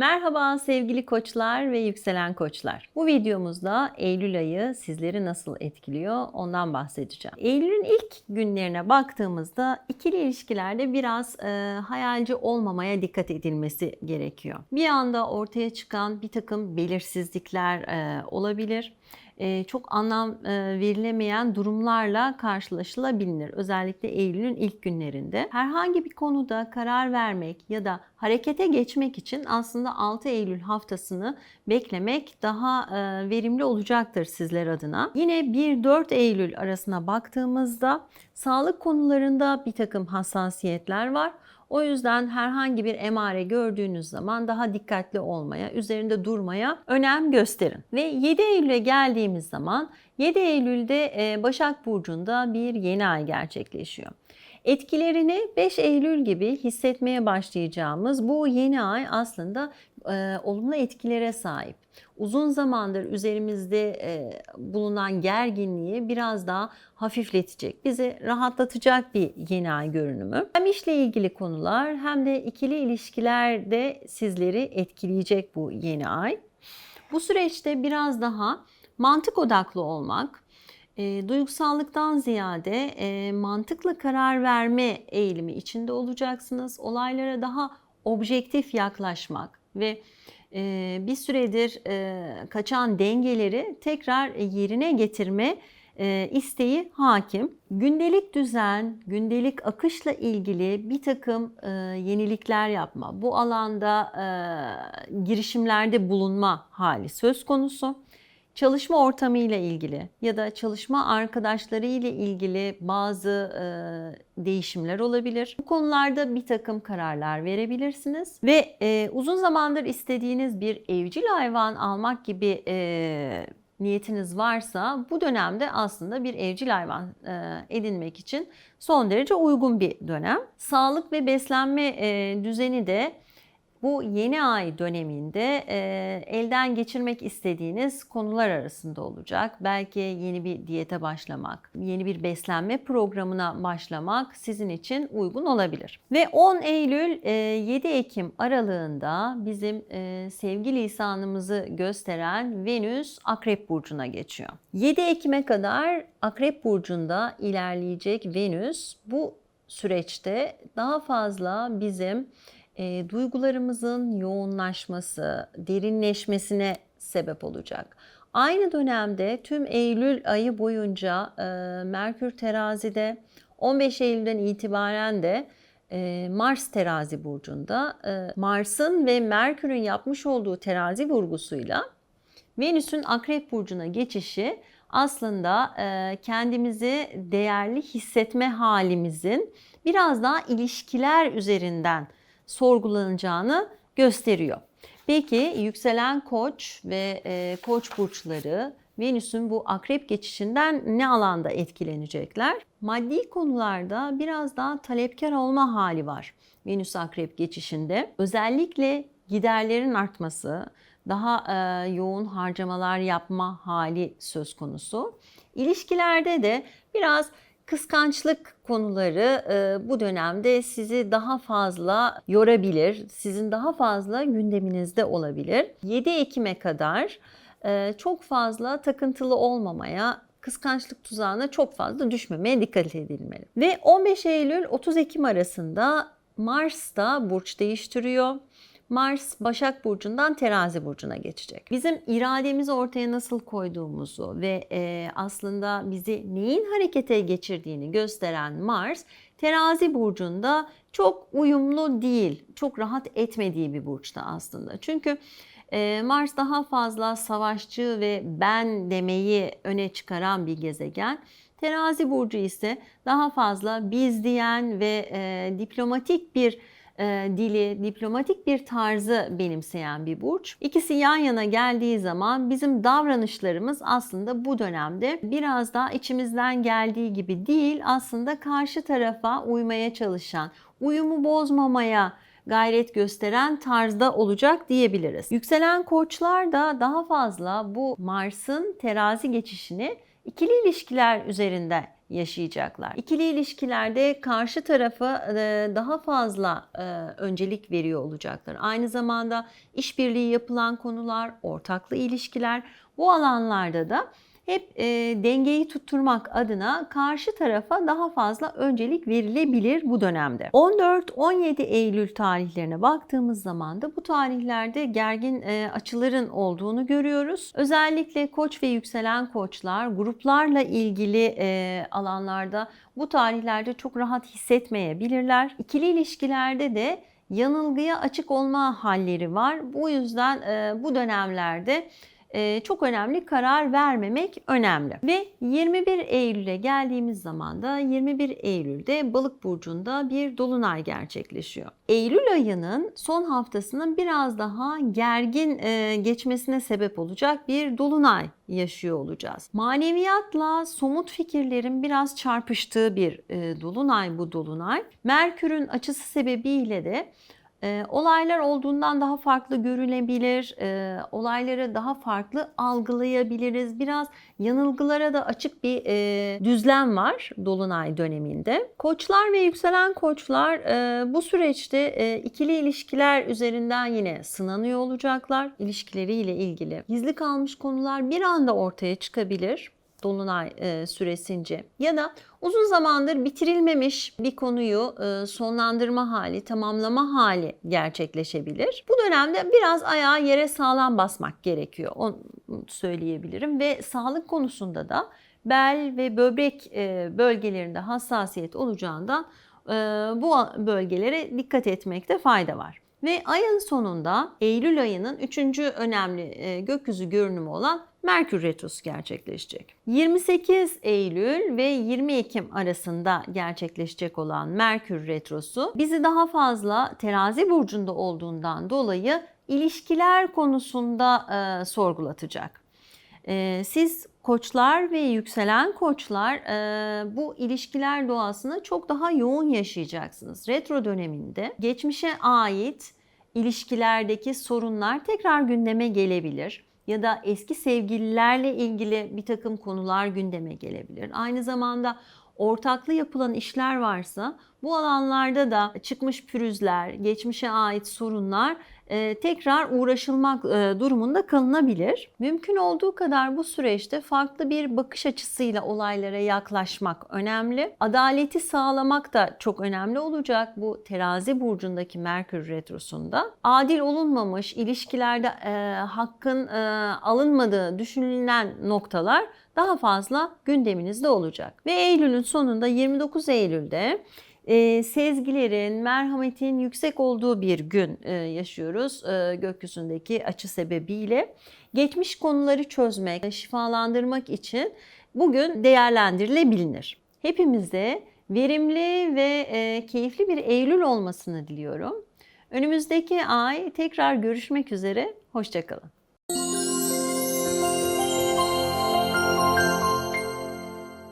Merhaba sevgili koçlar ve yükselen koçlar. Bu videomuzda Eylül ayı sizleri nasıl etkiliyor ondan bahsedeceğim. Eylül'ün ilk günlerine baktığımızda ikili ilişkilerde biraz e, hayalci olmamaya dikkat edilmesi gerekiyor. Bir anda ortaya çıkan bir takım belirsizlikler e, olabilir çok anlam verilemeyen durumlarla karşılaşılabilir. Özellikle Eylül'ün ilk günlerinde. Herhangi bir konuda karar vermek ya da harekete geçmek için aslında 6 Eylül haftasını beklemek daha verimli olacaktır sizler adına. Yine 1-4 Eylül arasına baktığımızda sağlık konularında bir takım hassasiyetler var. O yüzden herhangi bir emare gördüğünüz zaman daha dikkatli olmaya, üzerinde durmaya önem gösterin. Ve 7 Eylül'e geldiğimiz zaman 7 Eylül'de Başak Burcu'nda bir yeni ay gerçekleşiyor. Etkilerini 5 Eylül gibi hissetmeye başlayacağımız bu yeni ay aslında e, olumlu etkilere sahip. Uzun zamandır üzerimizde e, bulunan gerginliği biraz daha hafifletecek, bizi rahatlatacak bir yeni ay görünümü. Hem işle ilgili konular hem de ikili ilişkilerde sizleri etkileyecek bu yeni ay. Bu süreçte biraz daha mantık odaklı olmak, e, duygusallıktan ziyade e, mantıkla karar verme eğilimi içinde olacaksınız. Olaylara daha objektif yaklaşmak ve e, bir süredir e, kaçan dengeleri tekrar yerine getirme e, isteği hakim. Gündelik düzen, gündelik akışla ilgili bir takım e, yenilikler yapma, bu alanda e, girişimlerde bulunma hali söz konusu çalışma ortamı ile ilgili ya da çalışma arkadaşları ile ilgili bazı e, değişimler olabilir. Bu konularda bir takım kararlar verebilirsiniz ve e, uzun zamandır istediğiniz bir evcil hayvan almak gibi e, niyetiniz varsa bu dönemde aslında bir evcil hayvan e, edinmek için son derece uygun bir dönem. Sağlık ve beslenme e, düzeni de bu yeni ay döneminde e, elden geçirmek istediğiniz konular arasında olacak. Belki yeni bir diyete başlamak, yeni bir beslenme programına başlamak sizin için uygun olabilir. Ve 10 Eylül e, 7 Ekim aralığında bizim e, sevgi lisanımızı gösteren Venüs Akrep Burcu'na geçiyor. 7 Ekim'e kadar Akrep Burcu'nda ilerleyecek Venüs bu süreçte daha fazla bizim e, duygularımızın yoğunlaşması, derinleşmesine sebep olacak. Aynı dönemde tüm Eylül ayı boyunca e, Merkür terazide 15 Eylül'den itibaren de e, Mars terazi burcunda e, Mars'ın ve Merkür'ün yapmış olduğu terazi vurgusuyla Venüs'ün akrep burcuna geçişi aslında e, kendimizi değerli hissetme halimizin biraz daha ilişkiler üzerinden sorgulanacağını gösteriyor. Peki yükselen koç ve e, koç burçları Venüs'ün bu akrep geçişinden ne alanda etkilenecekler? Maddi konularda biraz daha talepkar olma hali var Venüs akrep geçişinde. Özellikle giderlerin artması, daha e, yoğun harcamalar yapma hali söz konusu. İlişkilerde de biraz Kıskançlık konuları e, bu dönemde sizi daha fazla yorabilir, sizin daha fazla gündeminizde olabilir. 7 Ekim'e kadar e, çok fazla takıntılı olmamaya, kıskançlık tuzağına çok fazla düşmemeye dikkat edilmeli. Ve 15 Eylül 30 Ekim arasında Mars da burç değiştiriyor. Mars Başak Burcu'ndan Terazi Burcu'na geçecek. Bizim irademizi ortaya nasıl koyduğumuzu ve e, aslında bizi neyin harekete geçirdiğini gösteren Mars Terazi Burcu'nda çok uyumlu değil, çok rahat etmediği bir burçta aslında. Çünkü e, Mars daha fazla savaşçı ve ben demeyi öne çıkaran bir gezegen. Terazi burcu ise daha fazla biz diyen ve e, diplomatik bir e, dili, diplomatik bir tarzı benimseyen bir burç. İkisi yan yana geldiği zaman bizim davranışlarımız aslında bu dönemde biraz daha içimizden geldiği gibi değil, aslında karşı tarafa uymaya çalışan, uyumu bozmamaya gayret gösteren tarzda olacak diyebiliriz. Yükselen koçlar da daha fazla bu Mars'ın terazi geçişini ikili ilişkiler üzerinde yaşayacaklar. İkili ilişkilerde karşı tarafa e, daha fazla e, öncelik veriyor olacaklar. Aynı zamanda işbirliği yapılan konular, ortaklı ilişkiler bu alanlarda da hep e, dengeyi tutturmak adına karşı tarafa daha fazla öncelik verilebilir bu dönemde. 14-17 Eylül tarihlerine baktığımız zaman da bu tarihlerde gergin e, açıların olduğunu görüyoruz. Özellikle koç ve yükselen koçlar gruplarla ilgili e, alanlarda bu tarihlerde çok rahat hissetmeyebilirler. İkili ilişkilerde de yanılgıya açık olma halleri var. Bu yüzden e, bu dönemlerde çok önemli karar vermemek önemli. Ve 21 Eylül'e geldiğimiz zaman da 21 Eylül'de Balık burcunda bir dolunay gerçekleşiyor. Eylül ayının son haftasının biraz daha gergin e, geçmesine sebep olacak bir dolunay yaşıyor olacağız. Maneviyatla somut fikirlerin biraz çarpıştığı bir e, dolunay bu dolunay. Merkür'ün açısı sebebiyle de olaylar olduğundan daha farklı görülebilir, e, olayları daha farklı algılayabiliriz. Biraz yanılgılara da açık bir düzlem var Dolunay döneminde. Koçlar ve yükselen koçlar bu süreçte ikili ilişkiler üzerinden yine sınanıyor olacaklar. İlişkileriyle ilgili gizli kalmış konular bir anda ortaya çıkabilir. Dolunay e, süresince ya da uzun zamandır bitirilmemiş bir konuyu e, sonlandırma hali, tamamlama hali gerçekleşebilir. Bu dönemde biraz ayağı yere sağlam basmak gerekiyor. Onu söyleyebilirim ve sağlık konusunda da bel ve böbrek e, bölgelerinde hassasiyet olacağından bu bölgelere dikkat etmekte fayda var. Ve ayın sonunda Eylül ayının üçüncü önemli e, gökyüzü görünümü olan Merkür Retrosu gerçekleşecek. 28 Eylül ve 20 Ekim arasında gerçekleşecek olan Merkür Retrosu bizi daha fazla terazi burcunda olduğundan dolayı ilişkiler konusunda e, sorgulatacak. E, siz koçlar ve yükselen koçlar e, bu ilişkiler doğasını çok daha yoğun yaşayacaksınız. Retro döneminde geçmişe ait ilişkilerdeki sorunlar tekrar gündeme gelebilir ya da eski sevgililerle ilgili bir takım konular gündeme gelebilir. Aynı zamanda ortaklı yapılan işler varsa bu alanlarda da çıkmış pürüzler, geçmişe ait sorunlar tekrar uğraşılmak e, durumunda kalınabilir. Mümkün olduğu kadar bu süreçte farklı bir bakış açısıyla olaylara yaklaşmak önemli. Adaleti sağlamak da çok önemli olacak bu terazi burcundaki Merkür Retrosu'nda. Adil olunmamış, ilişkilerde e, hakkın e, alınmadığı düşünülen noktalar daha fazla gündeminizde olacak. Ve Eylül'ün sonunda 29 Eylül'de e, sezgilerin, merhametin yüksek olduğu bir gün e, yaşıyoruz e, gökyüzündeki açı sebebiyle. Geçmiş konuları çözmek, şifalandırmak için bugün değerlendirilebilir. Hepimize verimli ve e, keyifli bir Eylül olmasını diliyorum. Önümüzdeki ay tekrar görüşmek üzere, hoşçakalın.